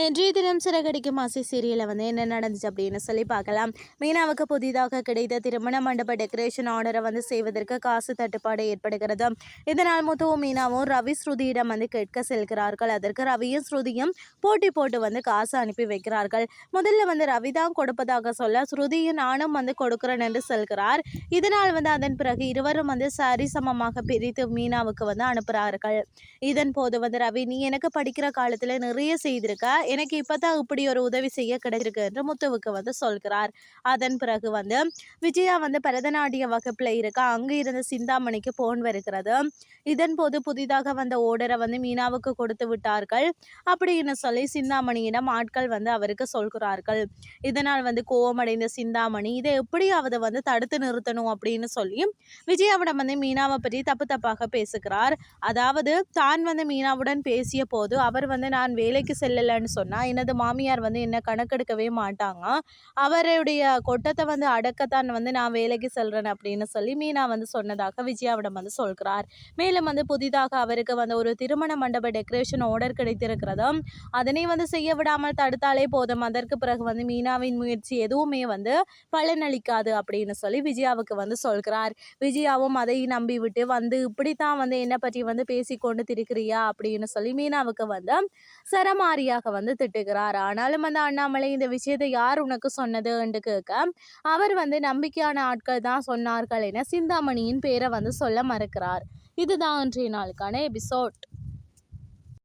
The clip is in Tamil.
இன்றைய தினம் சிறகடிக்கும் ஆசை சீரியலில் வந்து என்ன நடந்துச்சு அப்படின்னு சொல்லி பார்க்கலாம். மீனாவுக்கு புதிதாக கிடைத்த திருமண மண்டப டெக்கரேஷன் ஆர்டரை வந்து செய்வதற்கு காசு தட்டுப்பாடு ஏற்படுகிறது. இதனால் முத்துவும் மீனாவும் ரவி ஸ்ருதியிடம் வந்து கேட்க செல்கிறார்கள். அதற்கு ரவியும் ஸ்ருதியும் போட்டி போட்டு வந்து காசு அனுப்பி வைக்கிறார்கள். முதல்ல வந்து ரவி தான் கொடுப்பதாக சொல்ல ஸ்ருதியும் நானும் வந்து கொடுக்குறேன் என்று சொல்கிறார். இதனால் வந்து அதன் பிறகு இருவரும் வந்து சரிசமமாக பிரித்து மீனாவுக்கு வந்து அனுப்புகிறார்கள். இதன் போது வந்து ரவி நீ எனக்கு படிக்கிற காலத்தில் நிறைய செய்திருக்க. எனக்கு இப்பதான் இப்படி ஒரு உதவி செய்ய கிடைச்சிருக்கு என்று முத்துவுக்கு வந்து சொல்கிறார். அதன் பிறகு வந்து விஜயா வந்து பரதநாட்டிய வகுப்பில் இருக்கா? அங்கே இருந்த சிந்தாமணிக்கு போன் வருகிறது. இதன் போது புதிதாக வந்த ஓடரை வந்து மீனாவுக்கு கொடுத்து விட்டார்கள். அப்படின்னு சொல்லி சிந்தாமணியிடம் ஆட்கள் வந்து அவருக்கு சொல்கிறார்கள். இதனால் வந்து கோவமடைந்த சிந்தாமணி இதை எப்படியாவது வந்து தடுத்து நிறுத்தணும் அப்படின்னு சொல்லி விஜயாவிடம் வந்து மீனாவை பற்றி தப்பு தப்பாக பேசுகிறார். அதாவது தான் வந்து மீனாவுடன் பேசிய போது அவர் வந்து நான் வேலைக்கு செல்லலைன்னு சொன்னால் எனது மாமியார் வந்து என்ன கணக்கெடுக்கவே மாட்டாங்க. அவருடைய கொட்டத்தை வந்து அடக்கத்தான் வந்து நான் வேலைக்கு செல்றேன் அப்படின்னு சொல்லி மீனா வந்து சொன்னதாக விஜயாவிடம் வந்து சொல்கிறார். மேலும் வந்து புதிதாக அவருக்கு வந்து ஒரு திருமண மண்டப டெக்கரேஷன் ஆர்டர் கிடைத்திருக்கிறதும் அதனை வந்து செய்ய விடாமல் தடுத்தாலே போதும். அதற்கு பிறகு வந்து மீனாவின் முயற்சி எதுவுமே வந்து பலனளிக்காது அப்படின்னு சொல்லி விஜயாவுக்கு வந்து சொல்கிறார். விஜயாவும் அதை நம்பி விட்டு வந்து இப்படித்தான் வந்து என்னை பற்றி வந்து பேசிக்கொண்டு திரிக்கிறியா? அப்படின்னு சொல்லி மீனாவுக்கு வந்து சரமாரியாக வந்து வந்து திட்டுகிறார். ஆனாலும் அந்த அண்ணாமலை இந்த விஷயத்தை யார் உனக்கு சொன்னது என்று கேட்க அவர் வந்து நம்பிக்கையான ஆட்கள் தான் சொன்னார்கள் என சிந்தாமணியின் பேரை வந்து சொல்ல மறுக்கிறார். இதுதான் இன்றைய நாளுக்கான எபிசோட்.